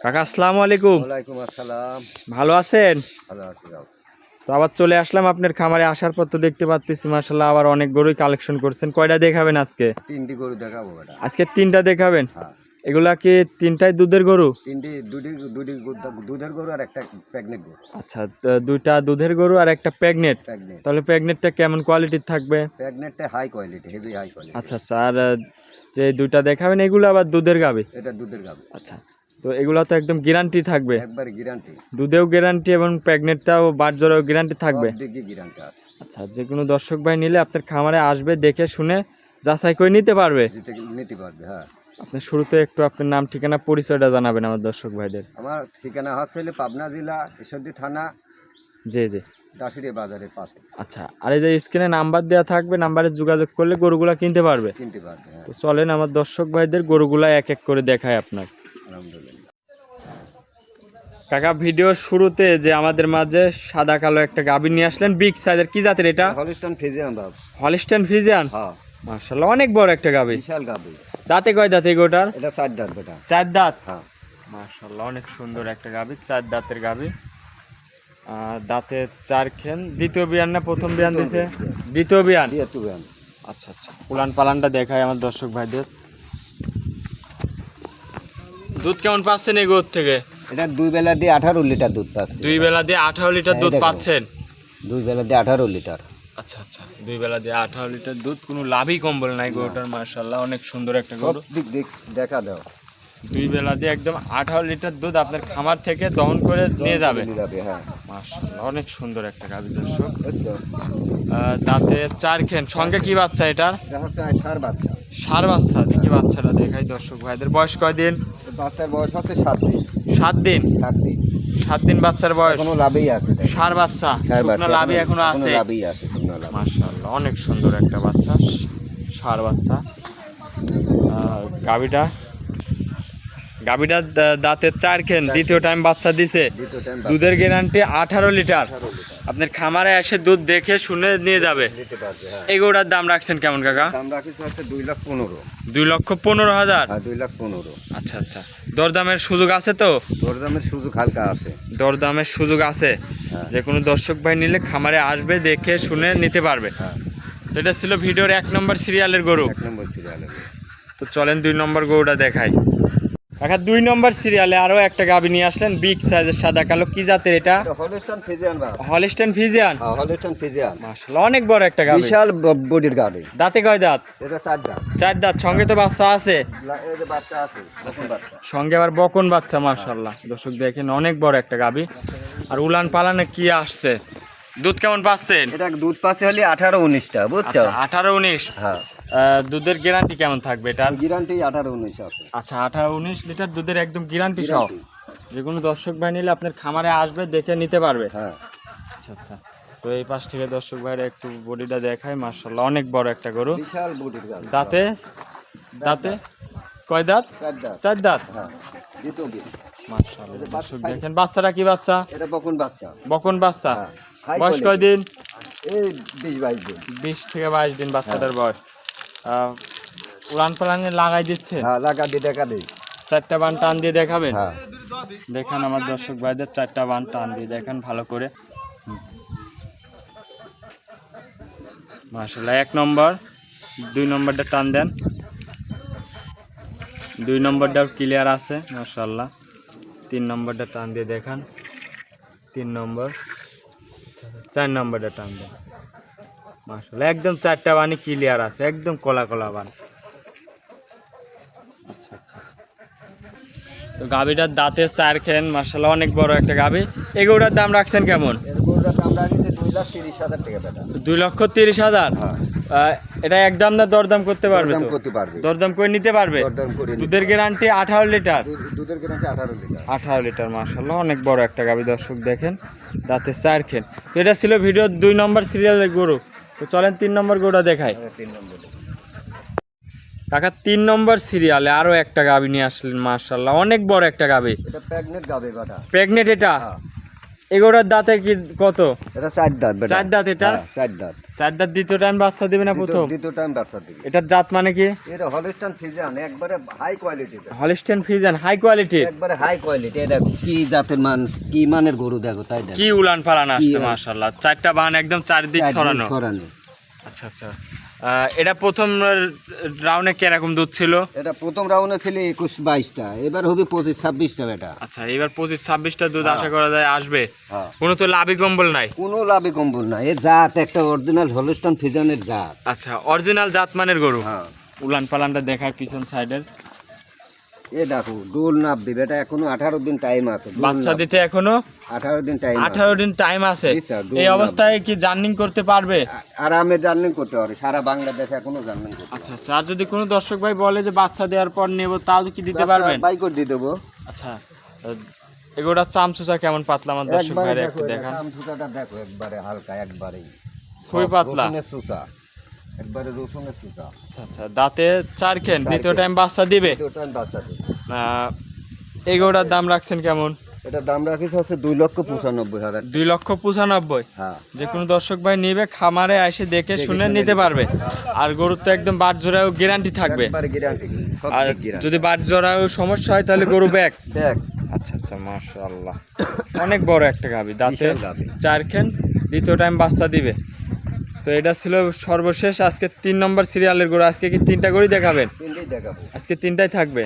কাকা আসসালামু আলাইকুম ওয়ালাইকুম আসসালাম। ভালো আছেন? ভালো আছি তো আবার চলে আসলাম আপনার খামারে আসার পর তো দেখতে পাচ্ছি মাসাল্লাহ আবার অনেক গরুই কালেকশন করছেন। কয়টা দেখাবেন আজকে? তিনটি গরু দেখাবো আজকে তিনটা দেখাবেন? হ্যাঁ। এগুলা কি তিনটাই দুধের গরু? তিনটি দুটি দুটি দুধের গরু আর একটা প্রেগনেন্ট গরু। আচ্ছা দুইটা দুধের গরু আর একটা প্রেগনেট প্রেগনেন্ট তাহলে প্রেগনেটটা কেমন কোয়ালিটির থাকবে? প্রেগনেন্টটা high quality heavy high quality আচ্ছা আহ, যে দুইটা দেখাবেন এগুলো আবার দুধের গাবে? এটা দুধের গাবি। আচ্ছা তো এগুলো তো একদম গ্যারান্টি থাকবে। একবারে গ্যারান্টি দুধেও গ্যারান্টি এবং প্রেগনেটটাও বাটজোরেও গ্যারান্টি থাকবে। গ্যারান্টি আচ্ছা যে কোনো দর্শক ভাই নিলে আপনার খামারে আসবে দেখে শুনে যাচাই করে নিতে পারবে। নিতে পারবে হ্যাঁ। আপনি শুরুতে একটু আপনার নাম ঠিকানা পরিচয়টা জানাবেন আমার দর্শক ভাইদের। আমার ঠিকানা হচ্ছে পাবনা জেলা ঈশ্বরদী থানা জি জি। দাসুরিয়া বাজারের পাশে। আচ্ছা আর এই যে স্ক্রিনে নাম্বার দেওয়া থাকবে নাম্বারে যোগাযোগ করলে গরুগুলা কিনতে পারবে। কিনতে পারবে হ্যাঁ। তো চলেন আমার দর্শক ভাইদের গরুগুলা এক এক করে দেখায় আপনার। আলহামদুলিল্লাহ। কাকা ভিডিও শুরুতে যে আমাদের মাঝে সাদা কালো একটা গাভী নিয়ে আসলেন বিগ সাইজের কি জাতের এটা? হলিস্টন ফিজিয়াম বাব হলিস্টেন ফিজিয়ান? হ্যাঁ। মার্শাল্লাহ অনেক বড় একটা গাভী। বিশাল গাবি দাঁতে কয় দাঁতে গোটার এটা চার দাঁত বেটা। চার দাঁত? হ্যাঁ। মার্শাল্লাহ অনেক সুন্দর একটা গাভী চার দাঁতের গাভী। দাঁতে চার খেন। দ্বিতীয় বিয়ান না প্রথম বিয়ান দিছে? দ্বিতীয় বিয়ান? দিয়ে তুবেন আচ্ছা আচ্ছা। উলান পালানটা দেখায় আমার দর্শক ভাইদের। দুধ কেমন পাচ্ছেন এই গোদ থেকে? এটা দুই বেলা দিয়ে আঠারো লিটার দুধ পাচ্ছে। দুই বেলা দিয়ে আঠারো লিটার দুধ পাচ্ছেন? দুই বেলা দিয়ে আঠারো লিটার। আচ্ছা আচ্ছা। দুই বেলা দিয়ে আঠারো লিটার দুধ কোনো লাভই কম বলে নাই গরুটার মার্শাল্লাহ অনেক সুন্দর একটা গরু। দিক দেখা দাও। দুই বেলা দিয়ে একদম আঠারো লিটার দুধ আপনার খামার থেকে দহন করে নিয়ে যাবে। হ্যাঁ। মার্শাল্লাহ অনেক সুন্দর একটা গাভী দর্শক। আহ, চার খেন। সঙ্গে কি বাচ্চা এটার? এটা সার বাচ্চা। সার বাচ্চা দেখি বাচ্চাটা দেখাই দর্শক ভাইদের। বয়স কয়দিন? বাচ্চার বয়স হচ্ছে সাত দিন। সাত দিন? সাত দিন। সাত দিন বাচ্চার বয়স? কোনো লাভই আছে। সার বাচ্চা? শুকনো লাভই এখনও আছে? লাভই আছে শুকনো লাভ। মাশাআল্লাহ অনেক সুন্দর একটা বাচ্চা সার বাচ্চা। আহ, গাভীটা গাভীটা দা- দাঁতের চার খেন দ্বিতীয় টাইম বাচ্চা দিছে। দুধের গ্যারান্টি আঠারো লিটার। আপনার খামারে এসে দুধ দেখে শুনে নিয়ে যাবে। হ্যাঁ। এই গরুটার দাম রাখছেন কেমন কাকা? দাম রাখিস হচ্ছে দুই লাখ পনেরো। দুই লক্ষ পনেরো হাজার? হ্যাঁ দুই লাখ পনেরো। আচ্ছা আচ্ছা। দরদামের সুযোগ আছে তো? দরদামের সুযোগ হালকা আছে। দরদামের সুযোগ আছে। হ্যাঁ। যে কোনো দর্শক ভাই নিলে খামারে আসবে দেখে শুনে নিতে পারবে। তো এটা ছিল ভিডিওর এক নম্বর সিরিয়ালের গরু। এক নম্বর সিরিয়ালে তো চলেন দুই নম্বর গরুটা দেখাই। দেখা দুই নম্বর সিরিয়ালে আরও একটা গাবি নিয়ে আসলেন বিগ সাইজের সাদা কালো কি জাতের এটা? Holstein Friesian Holstein Friesian Holstein Friesian মাশাআল্লাহ অনেক বড় একটা গাবি। বিশাল বডির গাড়ি দাঁতে কয় দাঁত? এটা চার দাঁত। চার দাঁত সঙ্গে তো বাচ্চা আছে। এই যে বাচ্চা আছে সঙ্গে আবার বকন বাচ্চা মাশাআল্লাহ। দর্শক দেখেন অনেক বড় একটা গাবি। আর উলান পালানে কি আসছে? দুধ কেমন পাচ্ছেন? এটা দুধ পাচ্ছে হলে আঠারো উনিশটা বুঝছ? আচ্ছা আঠারো উনিশ। হ্যাঁ। দুধের গ্যারান্টি কেমন থাকবে এটার গ্যারান্টি আঠারো উনিশ আছে। আচ্ছা আঠারো উনিশ লিটার দুধের একদম গ্যারান্টি সহ। যে কোনো দর্শক ভাই নিলে আপনার খামারে আসবে দেখে নিতে পারবে। হ্যাঁ। আচ্ছা আচ্ছা। তো এই পাশ থেকে দর্শক ভাইরা একটু বডিটা দেখায় মার্শাল্লাহ অনেক বড় একটা গরু। বিশাল বডির দাঁতে? দাঁতে। কয় দাঁত? চার দাঁত। চার দাঁত? হ্যাঁ। মার্শাল্লাহ দর্শক দেখেন বাচ্চাটা কি বাচ্চা? এটা বকুন বাচ্চা। বকন বাচ্চা। হ্যাঁ বয়স কয় দিন? এই বিশ বাইশ দিন। বিশ থেকে বাইশ দিন বাচ্চাটার বয়স। আহ, উড়ান পালানে লাগাই দিচ্ছে হ্যাঁ লাগা দিয়ে দেখা দিই চারটা বান টান দিয়ে দেখাবেন? হ্যাঁ। দেখেন আমার দর্শক ভাইদের চারটা বান টান দিয়ে দেখেন ভালো করে। মার্শাল্লাহ এক নম্বর দুই নম্বরটা টান দেন। দুই নম্বরটাও ক্লিয়ার আছে মার্শাল্লাহ তিন নম্বরটা টান দিয়ে দেখান। তিন নম্বর চার নম্বরটা টান দেন। মার্শাল্লাহ একদম চারটা বানি ক্লিয়ার আছে একদম কলা কলা বান আচ্ছা আচ্ছা। তো গাভিটার দাঁতের চার খেন মার্শাল্লাহ অনেক বড় একটা গাভি। এগুলোটার দাম রাখছেন কেমন? দুই লক্ষ তিরিশ হাজার? হ্যাঁ। এটা একদম না দরদাম করতে পারবে দরদাম করে নিতে পারবে? দুধের গ্যারান্টি আঠারো লিটার? দুধের গ্যারান্টি আঠারো লিটার। আঠারো লিটার মার্শাল্লাহ অনেক বড় একটা গাভি দর্শক দেখেন দাঁতের চার খেন। তো এটা ছিল ভিডিওর দুই নম্বর সিরিয়ালের গরু। তো চলেন তিন নম্বর গোটা দেখাই। হ্যাঁ, তিন নম্বরে কাকা তিন নম্বর সিরিয়ালে আরও একটা গাভী নিয়ে আসলেন মার্শাল্লাহ অনেক বড় একটা গাভী এটা প্রেগনেন্ট গাবে বেটা। প্রেগনেন্ট এটা? এগোটার দাঁতে কি কত? এটা চার দাঁত বেটা। চার দাঁত এটা? হ্যাঁ, চার দাঁত। চার দাঁত দ্বিতীয় টাইম বাচ্চা দিবে না প্রথম? দ্বিতীয়- টাইম বাচ্চা দিবে। এটার জাত মানে কি? এটা হলিস্টান ফিজান একবারে high quality Holstein Friesian high quality একবারে হাই কোয়ালিটি দেখো কি জাতের মান কি মানের গরু দেখো তাই দেখো। কি উলান পালান আসছে উলান। মাশাল্লাহ চারটা বান একদম চারদিক ছড়ানো ছড়ানো আচ্ছা আচ্ছা। এটা প্রথম রাউন্ডে কীরকম দুধ ছিল? এটা প্রথম রাউন্ডে ছিল একুশ বাইশটা এবার হবে পঁচিশ ছাব্বিশটা এটা আচ্ছা এবার পঁচিশ ছাব্বিশটা দুধ হ্যাঁ। আশা করা যায় আসবে। হ্যাঁ। কোনো তো লাভি কম্বল নাই। কোনো লাভি কম্বল নাই। এ জাত একটা অরিজিনাল হলস্টন ফিজানের জাত। আচ্ছা অরিজিনাল জাত মানের গরু। হ্যাঁ। উলান পালানটা দেখার পিছন সাইডের এ দেখো ডোল নাপ দিবে এটা এখনও আঠারো দিন টাইম আছে বাচ্চা দিতে এখনও? আঠারো দিন টাইম আঠারো দিন টাইম আছে। এই অবস্থায় কি জার্নিং করতে পারবে? আরামে জার্নিং করতে পারে সারা বাংলাদেশে এখনও জার্নিং করতে আচ্ছা আচ্ছা আর যদি কোনো দর্শক ভাই বলে যে বাচ্চা দেওয়ার পর নেব তাও কি দিতে পারবেন? বাই করে দিয়ে দেবো। আচ্ছা এগুলোর চামচুচা কেমন পাতলা আমার দর্শক ভাইরা একটু দেখান। চামচুটাটা দেখো একবারে হালকা একবারেই। খুবই পাতলা। সুতা। একবারে রসুনের সুতা আচ্ছা আচ্ছা দাঁতে চার চার দ্বিতীয় টাইম বাচ্চা দিবে? দ্বিতীয়টা বাচ্চা দেবে। আহ, এগুলোর দাম রাখছেন কেমন? এটা দাম রাখিস হচ্ছে দুই লক্ষ পঁচানব্বই হাজার। দুই লক্ষ পঁচানব্বই? হ্যাঁ। যে কোনো দর্শক ভাই নিবে খামারে এসে দেখে শুনে নিতে পারবে। আর গরুর তো একদম বাট জোড়াও গ্যারান্টি থাকবে। আর যদি বাট জোড়াও সমস্যা হয় তাহলে গরু ব্যাক দেখ আচ্ছা আচ্ছা মাশাআল্লাহ। অনেক বড় একটা গাবি দাঁতে বিশাল চার খেন দ্বিতীয় টাইম বাচ্চা দিবে। তো এটা ছিল সর্বশেষ আজকে তিন নম্বর সিরিয়ালের গরু। আজকে কি তিনটা গরুই দেখাবেন? আজকে তিনটাই থাকবে?